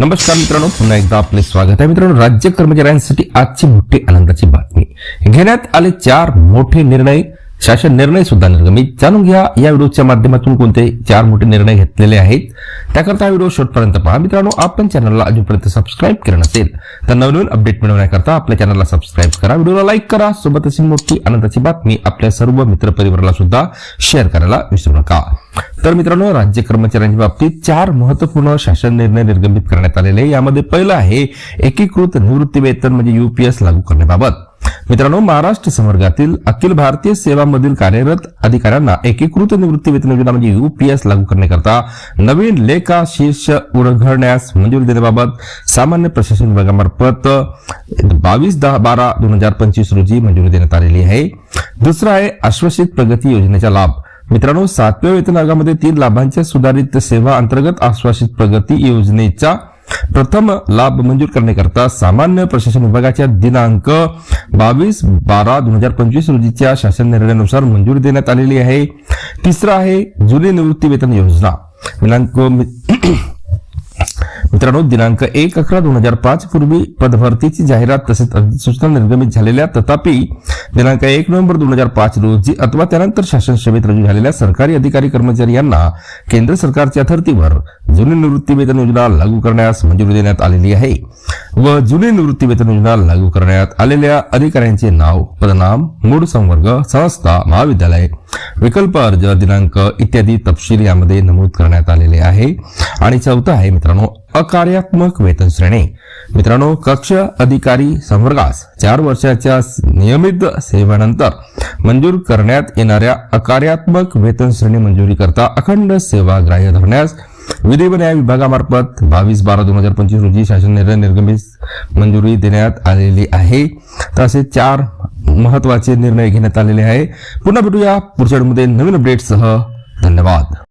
नमस्कार मित्रांनो पुन्हा एकदा आपले स्वागत आहे. मित्रांनो राज्य कर्मचाऱ्यांसाठी आजची मोठी आनंदाची बातमी. घेण्यात आले चार मोठे निर्णय. शासन निर्णय सुद्धा निर्गमित जाणून घ्या या व्हिडिओच्या माध्यमातून कोणते चार मोठे निर्णय घेतलेले आहेत. त्याकरता हा व्हिडिओ शेवटपर्यंत पहा. मित्रांनो आपण चॅनलला अजूनपर्यंत सबस्क्राईब केलं नसेल तर नवनवीन अपडेट मिळवण्याकरता आपल्या चॅनलला सबस्क्राईब करा. व्हिडिओला लाईक करा. सोबत अशी मोठी आनंदाची बातमी आपल्या सर्व मित्रपरिवाराला सुद्धा शेअर करायला विसरू नका. तर मित्रांनो राज्य कर्मचाऱ्यांच्या बाबतीत चार महत्त्वपूर्ण शासन निर्णय निर्गमित करण्यात आलेले यामध्ये पहिलं आहे एकीकृत निवृत्ती वेतन म्हणजे युपीएस लागू करण्याबाबत. मित्रांनो महाराष्ट्र संवर्गातील अखिल भारतीय सेवामधील कार्यरत अधिकाऱ्यांना एकीकृत निवृत्ती वेतन योजना म्हणजे युपीएस लागू करण्याकरता नवीन लेखा शीर्ष उघडण्यास मंजुरी देण्याबाबत सामान्य प्रशासन विभागामार्फत बावीस दहा बारा दोन हजार पंचवीस रोजी मंजुरी देण्यात आलेली आहे. दुसरा आहे आश्वासित प्रगती योजनेचा लाभ. मित्रांनो सातव्या वेतन आयोगामध्ये तीन लाभांच्या सुधारित सेवा अंतर्गत आश्वासित प्रगती योजनेचा प्रथम लाभ मंजूर करण्याकरता सामान्य प्रशासन विभागाच्या दिनांक बावीस बारा दोन हजार पंचवीस रोजीच्या शासन निर्णयानुसार मंजुरी देण्यात आलेली आहे. तिसरा आहे जुनी निवृत्ती वेतन योजना. दिनांक मित्रांनो दिनांक एक अकरा दोन हजार पाच पूर्वी पदभरतीची जाहिरात तसेच अधिसूचना निर्गमित झालेल्या तथापि दिनांक एक नोव्हेंबर दोन हजार पाच रोजी अथवा त्यानंतर शासन सेवेत रुजू झालेल्या सरकारी अधिकारी कर्मचारी यांना केंद्र सरकारच्या धर्तीवर जुनी निवृत्तीवेतन योजना लागू करण्यास मंजुरी देण्यात आलेली आहे व जुनी निवृत्तीवेतन योजना लागू करण्यात आलेल्या अधिकाऱ्यांचे नाव पदनाम मूळ संवर्ग संस्था महाविद्यालय विकल्प अर्ज दिनांक इत्यादी तपशील यामध्ये नमूद करण्यात आलेले आहे. आणि चौथं आहे मित्रांनो अकार्यात्मक वेतन श्रेणी. मित्रांनो कक्ष अधिकारी संवर्गास चार वर्षाच्या नियमित सेवेनंतर मंजूर करण्यात येणाऱ्या अकार्यात्मक वेतन श्रेणी मंजुरी करता अखंड सेवा ग्राह्य धरण्यास विधी व न्याय विभागामार्फत बावीस बारा दोन हजार पंचवीस रोजी शासन निर्णय निर्गमित मंजुरी देण्यात आलेली आहे. तसेच चार महत्त्वाचे निर्णय घेण्यात आलेले आहे. पुन्हा भेटूया पुढच्या नवीन अपडेटसह धन्यवाद.